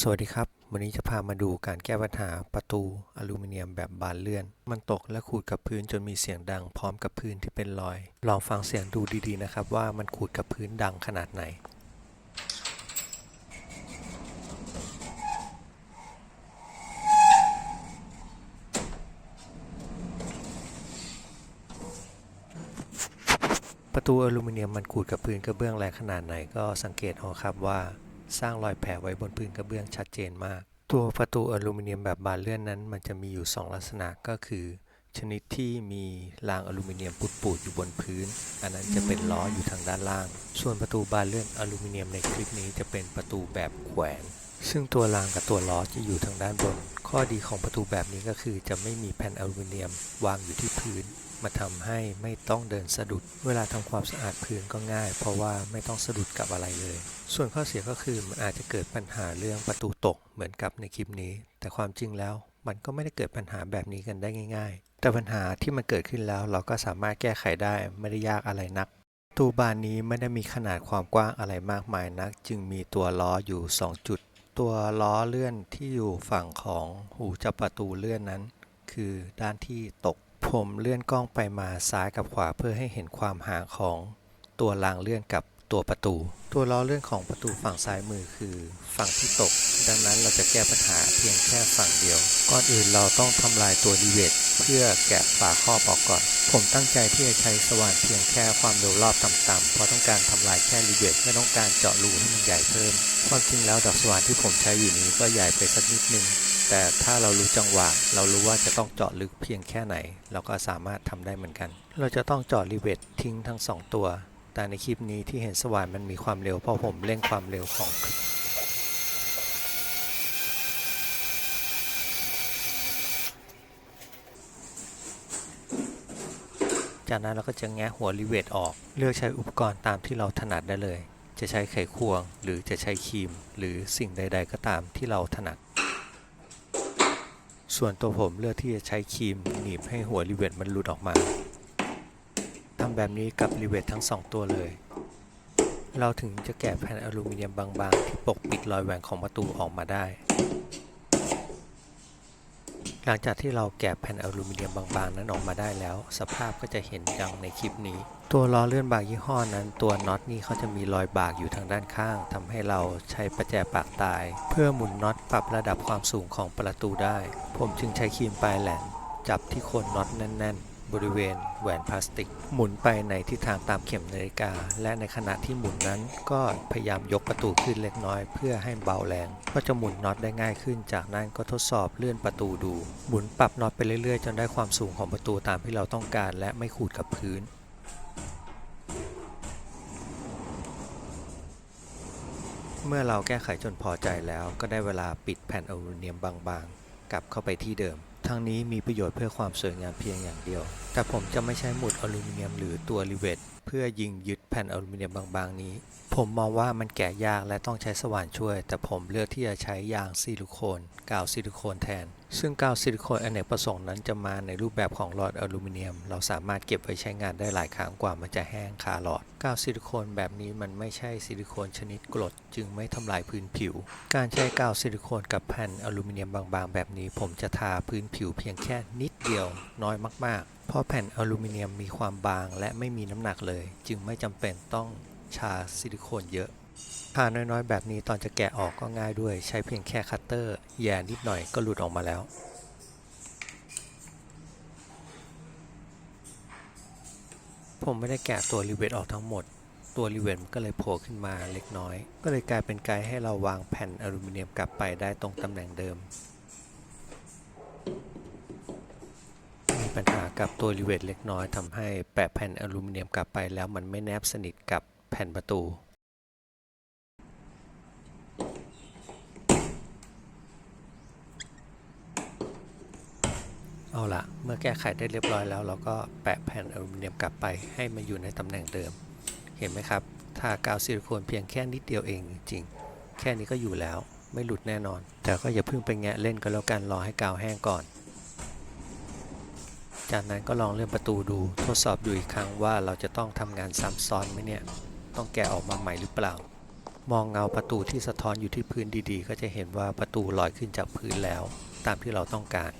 สวัสดีครับ วันนี้จะพามาดูการแก้ปัญหาประตูอลูมิเนียมแบบบานเลื่อน มันตกและขูดกับพื้นจนมีเสียงดังพร้อมกับพื้นที่เป็นรอย ลองฟังเสียงดูดีๆนะครับ ว่ามันขูดกับพื้นดังขนาดไหน ประตูอลูมิเนียมมันขูดกับพื้นกระเบื้องแรงขนาดไหนก็สังเกตเอาครับว่า สร้างรอยแผลไว้บนพื้นกระเบื้องชัดเจนมาก ตัวประตูอลูมิเนียมแบบบานเลื่อนนั้น มันจะมีอยู่ 2 ลักษณะก็คือ ชนิดที่มีรางอลูมิเนียมปูดๆอยู่บนพื้น อันนั้นจะเป็นล้ออยู่ทางด้านล่าง ส่วนประตูบานเลื่อนอลูมิเนียมในคลิปนี้จะเป็นประตูแบบแขวน ซึ่งตัวรางกับตัวล้อจะอยู่ทางด้านบน ข้อดีของประตูแบบนี้ก็คือจะไม่มีแผ่นอลูมิเนียมวางอยู่ที่พื้น มาทำให้ไม่ต้องเดินสะดุด เวลาทำความสะอาดพื้นก็ง่าย เพราะว่าไม่ต้องสะดุดกับอะไรเลย ส่วนข้อเสียก็คือมันอาจจะเกิดปัญหาเรื่องประตูตกเหมือนกับในคลิปนี้ แต่ความจริงแล้วมันก็ไม่ได้เกิดปัญหาแบบนี้กันได้ง่าย ๆ แต่ปัญหาที่มันเกิดขึ้นแล้วเราก็สามารถแก้ไขได้ไม่ได้ยากอะไรนักประตูบานนี้ไม่ได้มีขนาดความกว้างอะไรมากมายนัก จึงมีตัวล้ออยู่ 2 จุด ตัวล้อเลื่อนที่อยู่ฝั่งของหูจับประตูเลื่อนนั้น คือด้านที่ตก ผมเลื่อนกล้องไปมาซ้ายกับขวาเพื่อให้เห็นความห่างของตัวรางเลื่อนกับ ตัวประตู ตัวล้อเลื่อนของประตูฝั่งซ้ายมือคือ ฝั่งที่ตก ดังนั้นเราจะแก้ปัญหาเพียงแค่ฝั่งเดียว ก่อนอื่นเราต้องทำลายตัวรีเวทเพื่อแกะฝาครอบออกก่อน ผมตั้งใจที่จะใช้สว่านเพียงแค่ความเร็วรอบต่ำๆเพราะต้องการทำลายแค่รีเวทไม่ต้องการเจาะรูให้มันใหญ่เพิ่ม ความจริงแล้วดอกสว่านที่ผมใช้อยู่นี้ก็ใหญ่ไปสักนิดนึงแต่ถ้าเรารู้จังหวะ เรารู้ว่าจะต้องเจาะลึกเพียงแค่ไหน เราก็สามารถทำได้เหมือนกัน เราจะต้องเจาะรีเวททิ้งทั้งสองตัว แต่ในคลิปนี้ที่เห็นสว่านมันมีความเร็ว เพราะผมเร่งความเร็วของคลิปจากนั้นเราก็จะแงะหัวรีเวทออก เลือกใช้อุปกรณ์ตามที่เราถนัดได้เลย จะใช้ไขควง หรือจะใช้ครีม หรือสิ่งใด ๆ ก็ตามที่เราถนัด ส่วนตัวผมเลือกที่จะใช้ครีมหนีบให้หัวรีเวทมันหลุดออกมาำแบบนี้กับรีเวททั้งสองตัวเลย เราถึงจะแกะแผ่นอลูมิเนียมบางๆ ที่ปกปิดรอยแหว่งของประตูออกมาได้ หลังจากที่เราแกะแผ่นอลูมิเนียมบางๆ นั้นออกมาได้แล้ว สภาพก็จะเห็นดังในคลิปนี้ ตัวล้อเลื่อนบางยี่ห้อนั้น ตัวน็อตนี่เขาจะมีรอยบากอยู่ทางด้านข้างทำให้เราใช้ประแจปากตาย เพื่อหมุนน็อตปรับระดับความสูงของประตูได้ ผมจึงใช้ครีมปลายแหลมจับที่โคนน็อตแน่น ๆ บริเวณแหวนพลาสติก หมุนไปในทิศทางตามเข็มนาฬิกา และในขณะที่หมุนนั้นก็พยายามยกประตูขึ้นเล็กน้อย เพื่อให้เบาแรง ก็จะหมุนน็อตได้ง่ายขึ้น จากนั้นก็ทดสอบเลื่อนประตูดู หมุนปรับน็อตไปเรื่อยๆ จนได้ความสูงของประตูตามที่เราต้องการ และไม่ขูดกับพื้นเมื่อเราแก้ไขจนพอใจแล้วก็ได้เวลาปิดแผ่นอลูมิเนียมบางๆ กลับเข้าไปที่เดิม ทั้งนี้มีประโยชน์เพื่อความสวยงามเพียงอย่างเดียว แต่ผมจะไม่ใช้หมุดอลูมิเนียมหรือตัวรีเวท เพื่อยิงยึดแผ่นอลูมิเนียมบางๆนี้ ผมมองว่ามันแกะยากและต้องใช้สว่านช่วย แต่ผมเลือกที่จะใช้ยางซิลิโคนกาวซิลิโคนแทน ซึ่งกาวซิลิโคนอเนกประสงค์นั้นจะมาในรูปแบบของหลอดอลูมิเนียม เราสามารถเก็บไว้ใช้งานได้หลายครั้งกว่ามันจะแห้งคาหลอด กาวซิลิโคนแบบนี้มันไม่ใช่ซิลิโคนชนิดกรดจึงไม่ทำลายพื้นผิว การใช้กาวซิลิโคนกับแผ่นอลูมิเนียมบางๆ แบบนี้ ผมจะทาพื้นผิวเพียงแค่นิดเดียวน้อยมากๆ เพราะแผ่นอลูมิเนียมมีความบางและไม่มีน้ำหนักเลย จึงไม่จำเป็นต้องชาซิลิโคนเยอะทาน้อยๆ แบบนี้ตอนจะแกะออกก็ง่ายด้วย ใช้เพียงแค่คัตเตอร์แย่นิดหน่อยก็หลุดออกมาแล้ว ผมไม่ได้แกะตัวรีเวทออกทั้งหมด ตัวรีเวทมันก็เลยโผล่ขึ้นมาเล็กน้อย ก็เลยกลายเป็นไกด์ให้เราวางแผ่นอลูมิเนียมกลับไปได้ตรงตำแหน่งเดิม ปัญหากับตัวรีเวทเล็กน้อยทำให้แปะแผ่นอลูมิเนียมกลับไปแล้วมันไม่แนบสนิทกับแผ่นประตู เอาละเมื่อแก้ไขได้เรียบร้อยแล้ว เราก็แปะแผ่นอลูมิเนียมกลับไปให้มาอยู่ในตำแหน่งเดิม เห็นไหมครับทากาวซิลิโคนเพียงแค่นิดเดียวเองจริง แค่นี้ก็อยู่แล้วไม่หลุดแน่นอน แต่ก็อย่าเพิ่งไปแงะเล่นก็แล้วกันรอให้กาวแห้งก่อน จากนั้นก็ลองเลื่อนประตูดูทดสอบดูอีกครั้งว่าเราจะต้องทำงานซ้ำซ้อนไหมเนี่ย ต้องแกะออกมาใหม่หรือเปล่า มองเงาประตูที่สะท้อนอยู่ที่พื้นดีๆ ก็จะเห็นว่าประตูลอยขึ้นจากพื้นแล้ว ตามที่เราต้องการ